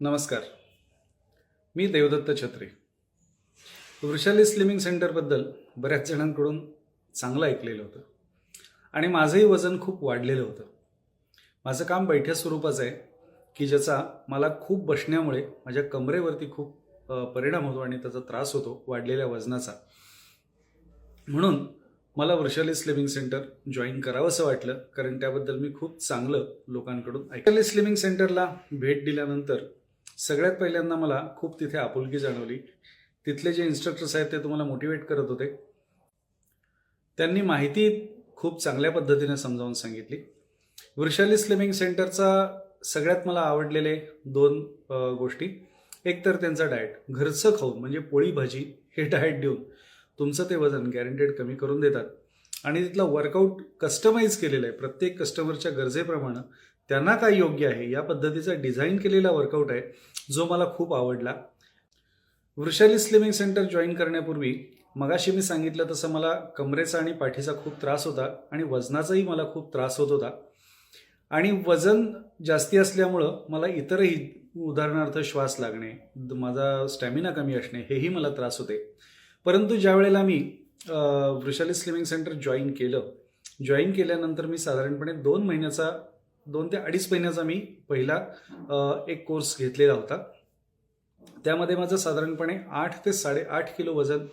नमस्कार. मी देवदत्त छत्री. वृषाली स्लिमिंग सेंटरबद्दल बऱ्याच जणांकडून चांगलं ऐकलेलं होतं. आणि माझंही वजन खूप वाढलेलं होतं. माझं काम बैठ्या स्वरूपाचं आहे की ज्याचा मला खूप बसण्यामुळे माझ्या कमरेवरती खूप परिणाम होतो आणि त्याचा त्रास होतो वाढलेल्या वजनाचा. म्हणून मला वृषाली स्लिमिंग सेंटर जॉईन करावंसं वाटलं कारण त्याबद्दल मी खूप चांगलं लोकांकडून वृषाली स्लिमिंग सेंटरला भेट दिल्यानंतर सगळ्यात पहिल्यांदा मला खूप तिथे आपुलकी जाणवली. तिथले जे इन्स्ट्रक्टर्स आहेत ते तुम्हाला मोटिवेट करत होते. त्यांनी माहिती खूप चांगल्या पद्धतीने समजावून सांगितली. वृषाली स्लिमिंग सेंटरचा सगळ्यात मला आवडलेले दोन गोष्टी. एक तर त्यांचा डाएट घरचं खाऊन म्हणजे पोळी भाजी हे डाएट देऊन तुमचं ते वजन गॅरंटेड कमी करून देतात. आणि तिथला वर्कआउट कस्टमाइज केलेला आहे. प्रत्येक कस्टमरच्या गरजेप्रमाणे त्यांना काय योग्य आहे या पद्धतीचा डिझाईन केलेला वर्कआउट आहे जो मला खूप आवडला. वृषाली स्लिमिंग सेंटर जॉईन करण्यापूर्वी मगाशी मी सांगितलं तसं मला कमरेचा आणि पाठीचा खूप त्रास होता आणि वजनाचाही मला खूप त्रास होत होता. आणि वजन जास्ती असल्यामुळं मला इतरही उदाहरणार्थ श्वास लागणे द- माझा स्टॅमिना कमी असणे हेही मला त्रास होते. परंतु ज्या वेळेला मी वृषाली स्लिमिंग सेंटर जॉईन केलं. जॉईन केल्यानंतर मी साधारणपणे दोन महिन्याचा दोन ते अडीच महिन्याचा मी पहिला एक कोर्स घेतलेला होता. त्यामध्ये माझं साधारणपणे आठ ते साडेआठ किलो वजन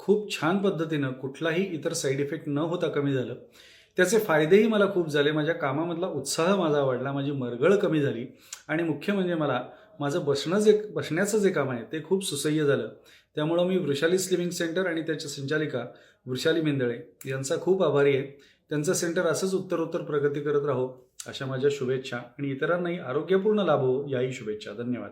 खूप छान पद्धतीनं कुठलाही इतर साईड इफेक्ट न होता कमी झालं. त्याचे फायदेही मला खूप झाले. माझ्या कामामधला उत्साह माझा वाढला. माझी मरगळ कमी झाली. आणि मुख्य म्हणजे मला माझं बसणं जे बसण्याचं जे काम आहे ते खूप सुसह्य झालं. त्यामुळं मी वृषाली स्लिमिंग सेंटर आणि त्याच्या संचालिका वृषाली मेंदळे यांचा खूप आभारी आहे. त्यांचं सेंटर असंच उत्तरोत्तर प्रगती करत राहो. अशा माझ्या शुभेच्छा आणि इतरांनाही आरोग्यपूर्ण लाभ हो याही शुभेच्छा. धन्यवाद.